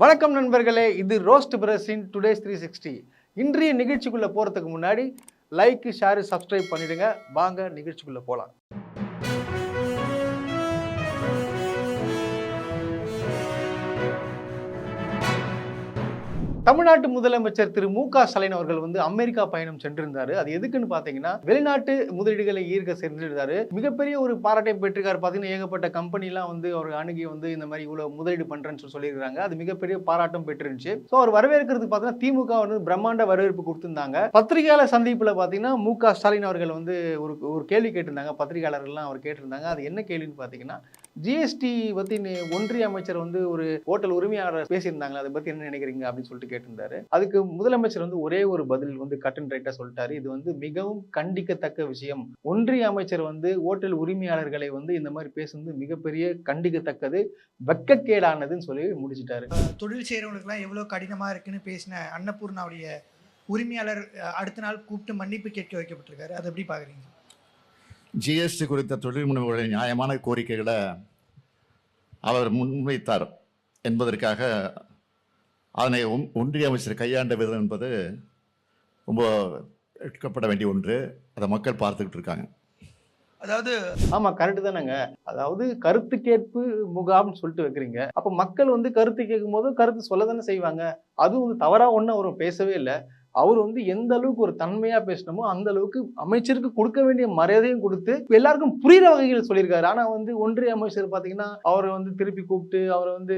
வணக்கம் நண்பர்களே இது ரோஸ்ட் பிரஸின் டுடேஸ் த்ரீ சிக்ஸ்டி இன்றைய நிகழ்ச்சிக்குள்ளே போகிறதுக்கு முன்னாடி லைக் ஷேர் சப்ஸ்கிரைப் பண்ணிடுங்க. வாங்க நிகழ்ச்சிக்குள்ளே போகலாம் தமிழ்நாட்டு முதலமைச்சர் திரு மு க ஸ்டாலின் அவர்கள் வந்து அமெரிக்கா பயணம் சென்றிருந்தாரு. அது எதுக்குன்னு பாத்தீங்கன்னா வெளிநாட்டு முதலீடுகளை ஈர்க்க சென்றிருந்தாரு. மிகப்பெரிய ஒரு பாராட்டை பெற்றிருக்காரு. பாத்தீங்கன்னா ஏகப்பட்ட கம்பெனிலாம் வந்து அவர் அணுகி வந்து இந்த மாதிரி இவ்வளவு முதலீடு பண்றேன்னு சொல்லி சொல்லியிருக்காங்க அது மிகப்பெரிய பாராட்டம் பெற்றிருந்துச்சு. ஸோ அவர் வரவேற்கிறதுக்கு பார்த்தீங்கன்னா திமுக வந்து பிரம்மாண்ட வரவேற்பு கொடுத்திருந்தாங்க. பத்திரிகையாளர் சந்திப்புல பாத்தீங்கன்னா மு க ஸ்டாலின் அவர்கள் வந்து ஒரு ஒரு கேள்வி கேட்டிருந்தாங்க. பத்திரிகையாளர்கள்லாம் அவர் கேட்டிருந்தாங்க. அது என்ன கேள்வின்னு பாத்தீங்கன்னா ஜிஎஸ்டி பத்தி ஒன்றிய அமைச்சர் வந்து ஒரு ஹோட்டல் உரிமையாளர் பேசியிருந்தாங்க அதை பத்தி என்ன நினைக்கிறீங்க? அப்படின்னு சொல்லிட்டு கேட்டிருந்தாரு. அதுக்கு முதலமைச்சர் வந்து ஒரே ஒரு பதில் வந்து கட் அண்ட் ரைட்டா சொல்லிட்டாரு. இது வந்து மிகவும் கண்டிக்கத்தக்க விஷயம். ஒன்றிய அமைச்சர் வந்து ஹோட்டல் உரிமையாளர்களை வந்து இந்த மாதிரி பேசுனது மிகப்பெரிய கண்டிக்கத்தக்கது வெக்கக்கேடானதுன்னு சொல்லி முடிச்சிட்டாரு. தொழில் செய்கிறவங்களுக்குலாம் எவ்வளோ கடினமாக இருக்குன்னு பேசின அன்னபூர்ணாவுடைய உரிமையாளர் அடுத்த நாள் கூப்பிட்டு மன்னிப்பு கேட்க வைக்கப்பட்டிருக்காரு. அதை எப்படி பார்க்குறீங்க ஜிஎஸ்டி குறித்த தொழில் முனைவோர்களின் நியாயமான கோரிக்கைகளை அவர் முன்வைத்தார் என்பதற்காக அதனை ஒன்- ஒன்றிய அமைச்சர் கையாண்ட விதம் என்பது ரொம்ப எடுக்கப்பட வேண்டிய ஒன்று. அதை மக்கள் பார்த்துக்கிட்டு இருக்காங்க. அதாவது ஆமா கரெக்டு தானேங்க. அதாவது கருத்து கேட்பு முகாம்னு சொல்லிட்டு வைக்கிறீங்க. அப்ப மக்கள் வந்து கருத்து கேட்கும் போது கருத்து சொல்ல தானே செய்வாங்க. அதுவும் வந்து தவறா ஒன்றும் அவர் பேசவே இல்லை. அவர் வந்து எந்த அளவுக்கு ஒரு தன்மையா பேசணுமோ அந்த அளவுக்கு அமைச்சருக்கு கொடுக்க வேண்டிய மரியாதையும் கொடுத்து எல்லாருக்கும் புரியுற வகையில் சொல்லியிருக்காரு. ஆனா வந்து ஒன்றிய அமைச்சர் பாத்தீங்கன்னா அவரை வந்து திருப்பி கூப்பிட்டு அவரை வந்து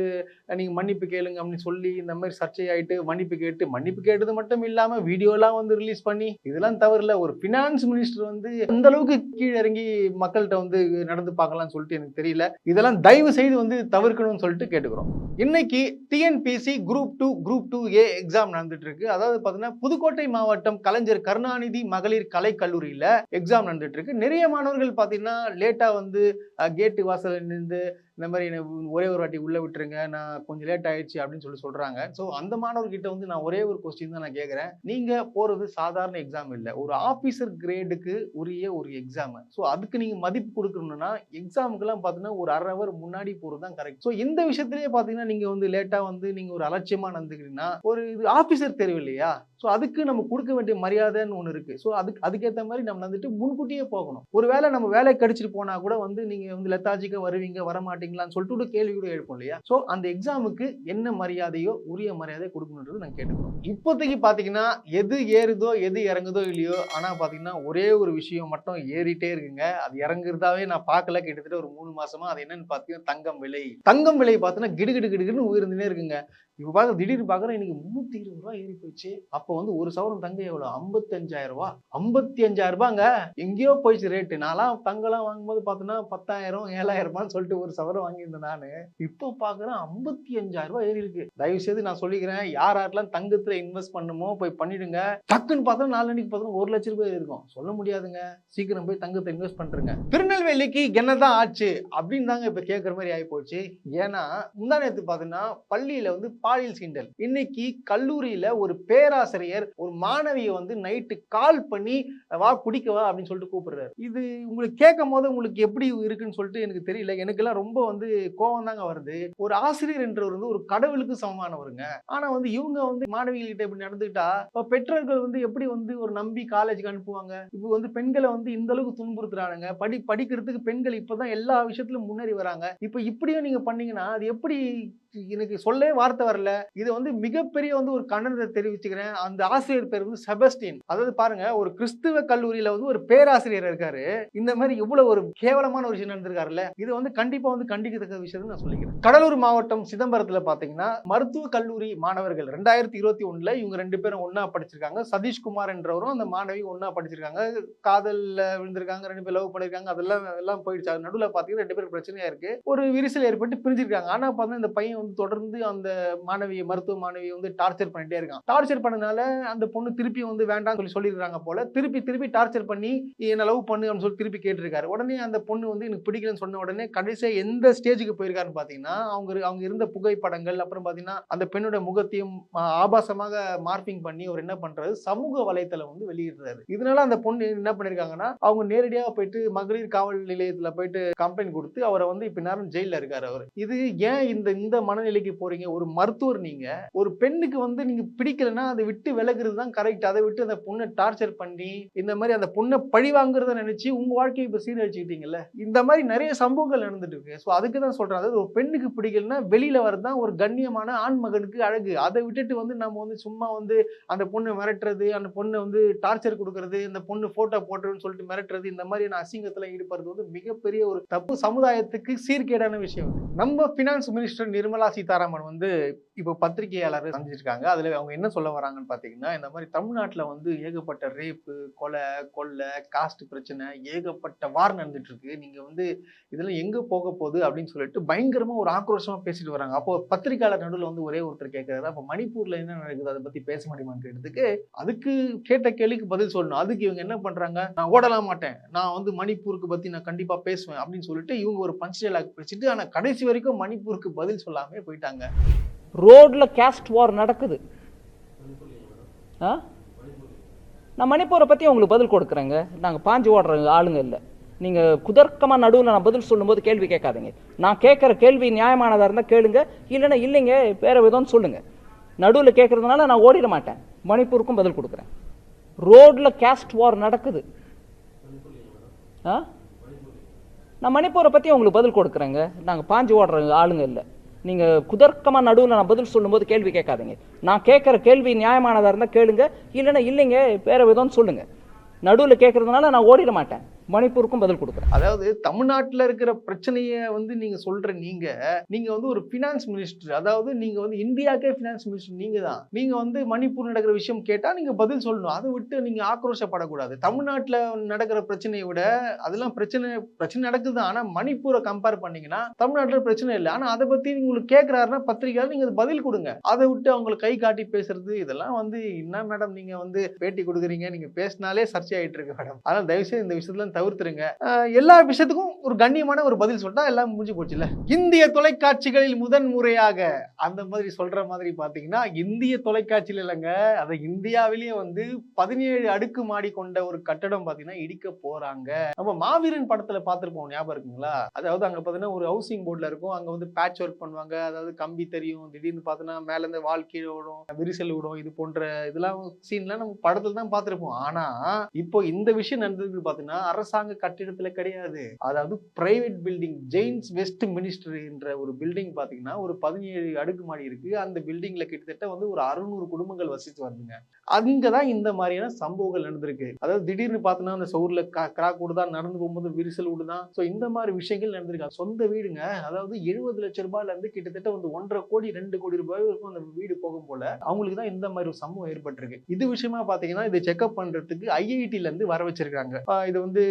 நீங்க மன்னிப்பு கேளுங்க அப்படின்னு சொல்லி இந்த மாதிரி சர்ச்சையாயிட்டு மன்னிப்பு கேட்டு மன்னிப்பு கேட்டது மட்டும் இல்லாம வீடியோலாம் வந்து ரிலீஸ் பண்ணி இதெல்லாம் தவறில்ல. ஒரு பினான்ஸ் மினிஸ்டர் வந்து அந்த அளவுக்கு கீழே இறங்கி மக்கள்கிட்ட வந்து நடந்து பார்க்கலாம்னு சொல்லிட்டு எனக்கு தெரியல. இதெல்லாம் தயவு செய்து வந்து தவிர்க்கணும்னு சொல்லிட்டு கேட்டுக்கிறோம். இன்னைக்கு TNPSC group two group two A exam நடந்துட்டு இருக்கு. அதாவது பார்த்தீங்கன்னா புதுக்கோட்டை மாவட்டம் கலைஞர் கருணாநிதி மகளிர் கலை கல்லூரியில் எக்ஸாம் நடந்துட்டு இருக்கு. நிறைய மாணவர்கள் பார்த்தீங்கன்னா லேட்டாக வந்து கேட்டு வாசல் நின்று இந்த மாதிரி என்னை ஒரே ஒரு வாட்டி உள்ளே விட்டுருங்க நான் கொஞ்சம் லேட் ஆயிடுச்சு அப்படின்னு சொல்லி சொல்றாங்க. ஸோ அந்த மாணவர்கிட்ட வந்து நான் ஒரே ஒரு கொஸ்டின் தான் நான் கேட்குறேன் நீங்கள் போறது சாதாரண எக்ஸாம் இல்லை. ஒரு ஆஃபீஸர் கிரேடுக்கு உரிய ஒரு எக்ஸாம் ஸோ அதுக்கு நீங்க மதிப்பு கொடுக்கணும்னா எக்ஸாமுக்கெல்லாம் பார்த்தீங்கன்னா ஒரு அரை ஹவர் முன்னாடி போகிறது தான் கரெக்ட் ஸோ இந்த விஷயத்துலேயே பார்த்தீங்கன்னா நீங்க வந்து லேட்டா வந்து நீங்க ஒரு அலட்சியமா நடந்துக்கிறீங்கன்னா ஒரு இது ஆஃபீஸர் தேர்வு இல்லையா ஸோ அதுக்கு நம்ம கொடுக்க வேண்டிய மரியாதைன்னு ஒன்று இருக்கு. ஸோ அதுக்கு அதுக்கேற்ற மாதிரி நம்ம வந்துட்டு முன்கூட்டியே போகணும். ஒருவேளை நம்ம வேலை கடிச்சிட்டு போனா கூட வந்து நீங்கள் வந்து லெத்தாஜிக்கா வருவீங்க வர மாட்டீங்களான்னு சொல்லிட்டு கூட கேள்வி கூட எழுப்போம் இல்லையா? ஸோ அந்த எக்ஸாமுக்கு என்ன மரியாதையோ உரிய மரியாதை கொடுக்கணுன்றது நான் கேட்டுக்கிறோம். இப்போதைக்கு பார்த்தீங்கன்னா எது ஏறுதோ எது இறங்குதோ இல்லையோ ஆனால் பார்த்தீங்கன்னா ஒரே ஒரு விஷயம் மட்டும் ஏறிட்டே இருக்குங்க. அது இறங்குறதாவே நான் பார்க்கல கிட்டத்தட்ட ஒரு மூணு மாசமா. அது என்னன்னு பார்த்தீங்கன்னா தங்கம் விலை. தங்கம் விலை பார்த்தீங்கன்னா கிடுகிடு கிடுகிடுன்னு உயர்ந்துனே இருக்குங்க. இப்போ பார்க்க திடீர்னு பார்க்குறேன் இன்னைக்கு முந்நூற்றி இருபது ரூபா ஏறி போயிடுச்சு. அப்போ வந்து ஒரு சவரம் தங்கம் எவ்வளோ ஐம்பத்தஞ்சாயிரம் ரூபா. ஐம்பத்தி அஞ்சாயிரம் ரூபாங்க. எங்கேயோ போயிடுச்சு ரேட்டு நான்லாம் தங்கம்லாம் வாங்கும்போது பார்த்தோன்னா பத்தாயிரம் ஏழாயிரம் ரூபான்னு சொல்லிட்டு ஒரு சவரம் வாங்கியிருந்தேன் நான். இப்போ பார்க்குறேன் ஐம்பத்தி அஞ்சாயிரம் ரூபாய் ஏறி இருக்கு. தயவு செய்து நான் சொல்லிக்கிறேன் யார் யாரெல்லாம் தங்கத்தில் இன்வெஸ்ட் பண்ணுமோ போய் பண்ணிடுங்க. டக்குன்னு பார்த்தா நாலு பார்த்தா ஒரு லட்ச ரூபாய் இருக்கும். சொல்ல முடியாதுங்க. சீக்கிரம் போய் தங்கத்தை இன்வெஸ்ட் பண்ணுறேங்க திருநெல்வேலிக்கு என்னதான் ஆச்சு? அப்படின்னு தாங்க இப்போ கேட்குற மாதிரி ஆகி போச்சு ஏன்னா முந்தா நேத்து பார்த்தீங்கன்னா பள்ளியில் வந்து பாலியல் சீண்டல். இன்னைக்கு கல்லூரியில ஒரு பேராசிரியர் ஒரு மாணவியை வந்து நைட்டு கால் பண்ணி வா குடிக்கவா அப்படின்னு சொல்லிட்டு கூப்பிடுறாரு. இது உங்களுக்கு கேட்கும் போது உங்களுக்கு எப்படி இருக்குன்னு சொல்லிட்டு எனக்கு தெரியல. எனக்கெல்லாம் ரொம்ப வந்து கோவம் தாங்க வருது. ஒரு ஆசிரியர் என்றவர் வந்து ஒரு கடவுளுக்கு சமமானவருங்க. ஆனா வந்து இவங்க வந்து மாணவிகள்கிட்ட இப்படி நடந்துக்கிட்டா பெற்றோர்கள் வந்து எப்படி வந்து ஒரு நம்பி காலேஜுக்கு அனுப்புவாங்க? இப்போ வந்து பெண்களை வந்து இந்த அளவுக்கு துன்புறுத்துறானுங்க. படி படிக்கிறதுக்கு பெண்கள் இப்பதான் எல்லா விஷயத்திலும் முன்னேறி வராங்க. இப்போ இப்படியும் நீங்க பண்ணீங்கன்னா அது எப்படி எனக்கு சொல்லவே வார்த்தை வரல. இது வந்து மிகப்பெரிய வந்து ஒரு கண்டனத்தை தெரிவிச்சுக்கிறேன். அந்த ஆசிரியர் பேர் வந்து செபஸ்டின் அதாவது பாருங்க ஒரு கிறிஸ்துவ கல்லூரியில வந்து ஒரு பேராசிரியர் இருக்காரு. இந்த மாதிரி இவ்வளவு ஒரு கேவலமான ஒரு விஷயம் நடந்திருக்காருல்ல இது வந்து கண்டிப்பா வந்து கண்டிக்கத்தக்க விஷயம் நான் சொல்லிக்கிறேன். கடலூர் மாவட்டம் சிதம்பரத்துல பாத்தீங்கன்னா மருத்துவ கல்லூரி மாணவர்கள் ரெண்டாயிரத்தி இருபத்தி ஒண்ணுல இவங்க ரெண்டு பேரும் ஒன்னா படிச்சிருக்காங்க. சதீஷ்குமார் என்றவரும் அந்த மாணவி ஒன்னா படிச்சிருக்காங்க. காதல்ல விழுந்திருக்காங்க ரெண்டு பேர் லவ் பண்ணிருக்காங்க. அதெல்லாம் எல்லாம் போயிடுச்சு. அது நடுவில் பாத்தீங்கன்னா ரெண்டு பேரும் பிரச்சனையா இருக்கு. ஒரு விரிசல் ஏற்பட்டு பிரிஞ்சிருக்காங்க. ஆனா பார்த்தா இந்த பையன் வந்து தொடர்ந்து அந்த மாணவியை மருத்துவ மாணவியை வந்து டார்ச்சர் பண்ணிட்டே இருக்கான். டார்ச்சர் பண்ணனால அந்த பொண்ணு திருப்பி வந்து வேண்டாம் சொல்லி சொல்லிடுறாங்க போல. திருப்பி திருப்பி டார்ச்சர் பண்ணி என்ன லவ் பண்ணு? அப்படின்னு சொல்லி திருப்பி கேட்டிருக்காரு. உடனே அந்த பொண்ணு வந்து எனக்கு பிடிக்கலன்னு சொன்ன உடனே கடைசியா எந்த ஸ்டேஜுக்கு போயிருக்காருன்னு பாத்தீங்கன்னா அவங்க அவங்க இருந்த புகைப்படங்கள் அப்புறம் பாத்தீங்கன்னா அந்த பெண்ணோட முகத்தையும் ஆபாசமாக மார்பிங் பண்ணி அவர் என்ன பண்றாரு? சமூக வலைத்தளம் வந்து வெளியிடுறாரு. இதனால அந்த பொண்ணு என்ன பண்ணிருக்காங்கன்னா அவங்க நேரடியாக போயிட்டு மகளிர் காவல் நிலையத்துல போயிட்டு கம்ப்ளைண்ட் கொடுத்து அவரை வந்து இப்ப நேரம் ஜெயில இருக்காரு அவர். இது ஏன் இந்த இந்த மனநிலைக்கு போறீங்க? ஒரு மருத்துவ மருத்துவர் நீங்க ஒரு பெண்ணுக்கு வந்து நீங்க பிடிக்கலன்னா அதை விட்டு விலகுறது தான் கரெக்ட் அதை விட்டு அந்த பொண்ணை டார்ச்சர் பண்ணி இந்த மாதிரி அந்த பொண்ணை பழி வாங்குறத நினைச்சு உங்க வாழ்க்கையை இப்ப சீரழிச்சுக்கிட்டீங்கல்ல? இந்த மாதிரி நிறைய சம்பவங்கள் நடந்துட்டு இருக்கு. ஸோ அதுக்கு தான் சொல்றேன். அதாவது ஒரு பெண்ணுக்கு பிடிக்கலன்னா வெளியில வரதான் ஒரு கண்ணியமான ஆண் மகனுக்கு அழகு. அதை விட்டுட்டு வந்து நம்ம வந்து சும்மா வந்து அந்த பொண்ணை மிரட்டுறது அந்த பொண்ணை வந்து டார்ச்சர் கொடுக்கறது இந்த பொண்ணு போட்டோ போட்டுருன்னு சொல்லிட்டு மிரட்டுறது இந்த மாதிரியான அசிங்கத்துல ஈடுபடுறது வந்து மிகப்பெரிய ஒரு தப்பு சமுதாயத்துக்கு சீர்கேடான விஷயம் நம்ம பினான்ஸ் மினிஸ்டர் நிர்மலா சீதாராமன் வந்து இப்போ பத்திரிகையாளர் சந்திச்சிருக்காங்க. அதுல அவங்க என்ன சொல்ல வராங்கன்னு பாத்தீங்கன்னா இந்த மாதிரி தமிழ்நாட்டுல வந்து ஏகப்பட்ட ரேப்பு கொலை கொள்ளை காஸ்ட் பிரச்சனை ஏகப்பட்ட வார் நடந்துட்டு இருக்கு நீங்க வந்து இதெல்லாம் எங்க போக போகுது அப்படின்னு சொல்லிட்டு பயங்கரமா ஒரு ஆக்ரோஷமா பேசிட்டு வராங்க. அப்போ பத்திரிகையாளர் நடுவில் வந்து ஒரே ஒருத்தர் கேட்கறாரு அப்போ மணிப்பூர்ல என்ன நடக்குது? அதை பத்தி பேச முடியுமான்னு கேட்டதுக்கு அதுக்கு கேட்ட கேள்விக்கு பதில் சொல்லணும். அதுக்கு இவங்க என்ன பண்றாங்க? நான் ஓடலாம் மாட்டேன். நான் வந்து மணிப்பூருக்கு பத்தி நான் கண்டிப்பா பேசுவேன் அப்படின்னு சொல்லிட்டு இவங்க ஒரு பஞ்ச் டைலாக் பேசிட்டு ஆனா கடைசி வரைக்கும் மணிப்பூருக்கு பதில் சொல்லாமே போயிட்டாங்க. ரோட்ல கேஸ்ட் வார் நடக்குது. ஆ? நான் மணிப்பூரை பற்றி உங்களுக்கு பதில் கொடுக்குறேங்க. நாங்கள் பாஞ்சு ஓடுற ஆளுங்க இல்லை. நீங்கள் குதர்க்கமாக நடுவில் நான் பதில் சொல்லும்போது கேள்வி கேட்காதீங்க. நான் கேட்குற கேள்வி நியாயமானதாக இருந்தால் கேளுங்க. இல்லைன்னா இல்லைங்க வேற விதம்னு சொல்லுங்கள் நடுவில் கேட்குறதுனால நான் ஓடிட மாட்டேன். மணிப்பூருக்கும் பதில் கொடுக்குறேன். ரோட்ல கேஸ்ட் வார் நடக்குது. ஆ? நான் மணிப்பூரை பற்றி உங்களுக்கு பதில் கொடுக்குறேங்க. நாங்கள் பாஞ்சு ஓடுற ஆளுங்க இல்லை. நீங்கள் குதர்க்கமாக நடுவில் நான் பதில் சொல்லும்போது கேள்வி கேட்காதீங்க. நான் கேட்குற கேள்வி நியாயமானதாக இருந்தால் கேளுங்க. இல்லைன்னா இல்லைங்க வேற விதம்னு சொல்லுங்கள் நடுவில் கேட்குறதுனால நான் ஓடிட மாட்டேன். மணிப்பூருக்கும் பதில் கொடுக்குறேன். அதாவது தமிழ்நாட்டில் இருக்கிற பிரச்சனையை வந்து நீங்கள் சொல்கிற நீங்கள் நீங்கள் வந்து ஒரு ஃபினான்ஸ் மினிஸ்டர் அதாவது நீங்கள் வந்து இந்தியாக்கே ஃபினான்ஸ் மினிஸ்டர் நீங்கள் தான் நீங்கள் வந்து மணிப்பூர் நடக்கிற விஷயம் கேட்டால் நீங்கள் பதில் சொல்லணும். அதை விட்டு நீங்கள் ஆக்ரோஷப்படக்கூடாது. தமிழ்நாட்டில் நடக்கிற பிரச்சனையை விட அதெல்லாம் பிரச்சனை பிரச்சனை நடக்குது. ஆனால் மணிப்பூரை கம்பேர் பண்ணீங்கன்னா தமிழ்நாட்டில் பிரச்சனை இல்லை. ஆனால் அதை பற்றி நீங்கள் உங்களுக்கு கேட்குறாருன்னா பத்திரிகையால் நீங்கள் அது பதில் கொடுங்க. அதை விட்டு அவங்களுக்கு கை காட்டி பேசுறது இதெல்லாம் வந்து என்ன மேடம் நீங்கள் வந்து பேட்டி கொடுக்குறீங்க? நீங்கள் பேசினாலே சர்ச்சை ஆகிட்டு இருக்கு மேடம் அதனால் தயவுசெய்து இந்த விஷயத்துல தவிர்த்துருங்க. எல்லா விஷயத்துக்கும் ஒரு கண்ணியமான ஒரு பதில் சொல்லிட்டா எல்லாம் முடிஞ்சு போச்சுல்ல. இந்திய தொலைக்காட்சிகளில் முதன் முறையாக அந்த மாதிரி சொல்ற மாதிரி பாத்தீங்கன்னா இந்திய தொலைக்காட்சியில் இல்லைங்க அதை இந்தியாவிலேயே வந்து பதினேழு அடுக்கு மாடி கொண்ட ஒரு கட்டடம் பாத்தீங்கன்னா இடிக்க போறாங்க. நம்ம மாவீரன் படத்துல பார்த்திருப்போம் ஞாபகம் இருக்குங்களா? அதாவது அங்க பாத்தீங்கன்னா ஒரு ஹவுசிங் போர்ட்ல இருக்கும் அங்க வந்து பேட்ச் ஒர்க் பண்ணுவாங்க. அதாவது கம்பி தெரியும் திடீர்னு பார்த்தோன்னா மேல இருந்து வால் கீழே விடும் விரிசல் விடும் இது போன்ற இதெல்லாம் சீன்லாம் நம்ம படத்துல தான் பார்த்துருப்போம் ஆனா இப்போ இந்த விஷயம் நடந்ததுக்கு பாத்தீங்கன்னா அரசாங்க கட்டிடத்துல கிடையாது. அதாவது private building Jains Westminster என்ற ஒரு பில்டிங் பாத்தீங்கன்னா ஒரு பதினேழு அடுக்கு மாடி இருக்கு. அந்த பில்டிங்ல கிட்டத்தட்ட வந்து ஒரு அறுநூறு குடும்பங்கள் வசித்து வருதுங்க. அங்கதான் இந்த மாதிரியான சம்பவங்கள் நடந்திருக்கு. அதாவது திடீர்னு பார்த்தோன்னா அந்த சவுர்ல கிராக் விடுதான் நடந்து போகும்போது விரிசல் விடுதான் ஸோ இந்த மாதிரி விஷயங்கள் நடந்திருக்கு. சொந்த வீடுங்க. அதாவது எழுபது லட்சம் ரூபாயில இருந்து கிட்டத்தட்ட வந்து ஒன்றரை கோடி ரெண்டு கோடி ரூபாய் அந்த வீடு போகும் போல அவங்களுக்கு தான் இந்த மாதிரி ஒரு சம்பவம் ஏற்பட்டிருக்கு. இது விஷயமா பாத்தீங்கன்னா இதை செக்அப் பண்றதுக்கு ஐஐடில இருந்து வர வச்சிருக்காங்க. இது வந்து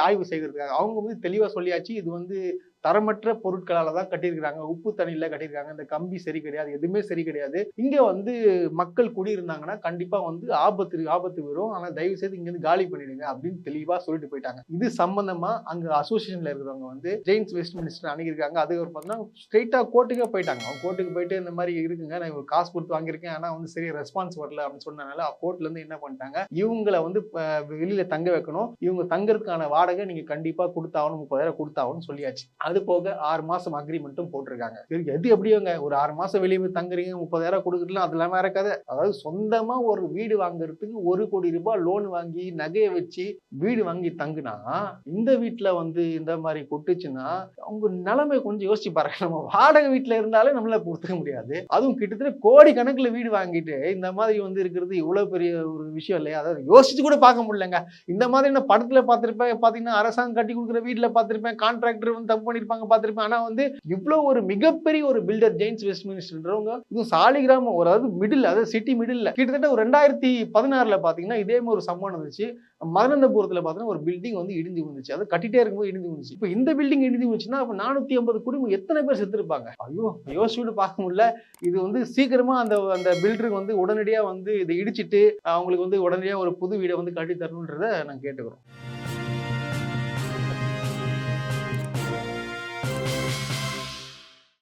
ஆய்வு செய்கிறதுக்காக அவங்க வந்து தெளிவா சொல்லியாச்சு இது வந்து தரமற்ற பொருட்களால தான் கட்டியிருக்கிறாங்க. உப்பு தண்ணியில கட்டியிருக்காங்க. இந்த கம்பி சரி கிடையாது. எதுவுமே சரி கிடையாது. இங்க வந்து மக்கள் குடியிருந்தாங்கன்னா கண்டிப்பா வந்து ஆபத்து ஆபத்து வரும். ஆனா தயவு செய்து இங்க இருந்து காலி பண்ணிடுங்க அப்படின்னு தெளிவா சொல்லிட்டு போயிட்டாங்க. இது சம்பந்தமா அங்க அசோசியேஷன்ல இருக்கிறவங்க வந்து ஜெயின்ஸ் வெஸ்ட் மினிஸ்டர் அணுகிருக்காங்க அதுக்கு பார்த்தீங்கன்னா ஸ்ட்ரெயிட்டா கோர்ட்டுக்கே போயிட்டாங்க. அவங்க கோர்ட்டுக்கு போயிட்டு இந்த மாதிரி இருக்குங்க. நான் இவங்க காசு கொடுத்து வாங்கியிருக்கேன். ஆனா வந்து சரி ரெஸ்பான்ஸ் வரல அப்படின்னு சொன்னனால கோர்ட்ல இருந்து என்ன பண்ணிட்டாங்க? இவங்களை வந்து வெளியில தங்க வைக்கணும். இவங்க தங்கறதுக்கான வாடகை நீங்க கண்டிப்பா கொடுத்தாகணும். முப்பதாயிரம் கொடுத்தாகணும்னு சொல்லியாச்சு. அது போக ஆறு மாசம் அக்ரிமெண்ட்டும் போட்டிருக்காங்க. சரி எது எப்படியோங்க? ஒரு ஆறு மாசம் வெளியே தங்குறீங்க முப்பதாயிரம் கொடுக்கலாம் அது இல்லாம இருக்காது அதாவது சொந்தமா ஒரு வீடு வாங்குறதுக்கு ஒரு கோடி ரூபாய் லோன் வாங்கி நகையை வச்சு வீடு வாங்கி தங்குனா இந்த வீட்டுல வந்து இந்த மாதிரி கொட்டுச்சுன்னா அவங்க நிலைமை கொஞ்சம் யோசிச்சு பாருங்க. நம்ம வாடகை வீட்டுல இருந்தாலே நம்மளால பொறுத்துக்க முடியாது. அதுவும் கிட்டத்தட்ட கோடி கணக்குல வீடு வாங்கிட்டு இந்த மாதிரி வந்து இருக்கிறது இவ்வளவு பெரிய ஒரு விஷயம் இல்லையா? அதாவது யோசிச்சு கூட பார்க்க முடியலங்க. இந்த மாதிரி நான் படத்துல பார்த்திருப்பேன் பாத்தீங்கன்னா அரசாங்கம் கட்டி கொடுக்குற வீட்டுல பார்த்திருப்பேன் கான்ட்ராக்டர் வந்து தப்பு பண்ணி பண்ணிருப்பாங்க பார்த்துருப்பேன் ஆனா வந்து இவ்வளவு ஒரு மிகப்பெரிய ஒரு பில்டர் ஜெயின்ஸ் வெஸ்ட் மினிஸ்டர்ன்றவங்க இதுவும் சாலிகிராமம் ஒரு அதாவது மிடில் அதாவது சிட்டி மிடில் கிட்டத்தட்ட ஒரு ரெண்டாயிரத்தி பதினாறுல பாத்தீங்கன்னா இதே மாதிரி ஒரு சம்பவம் இருந்துச்சு மதனந்தபுரத்தில் பார்த்தீங்கன்னா ஒரு பில்டிங் வந்து இடிஞ்சு விழுந்துச்சு. அது கட்டிட்டே இருக்கும்போது இடிஞ்சு விழுந்துச்சு. இப்போ இந்த பில்டிங் இடிஞ்சு விழுந்துச்சுன்னா அப்போ நானூற்றி ஐம்பது குடும்பம் எத்தனை பேர் செத்துருப்பாங்க? ஐயோ யோசிச்சுட்டு பார்க்க முடியல. இது வந்து சீக்கிரமா அந்த அந்த பில்டருக்கு வந்து உடனடியாக வந்து இதை இடிச்சிட்டு அவங்களுக்கு வந்து உடனடியாக ஒரு புது வீடை வந்து கட்டி தரணுன்றதை நாங்கள் கேட்டுக்கிறோம்.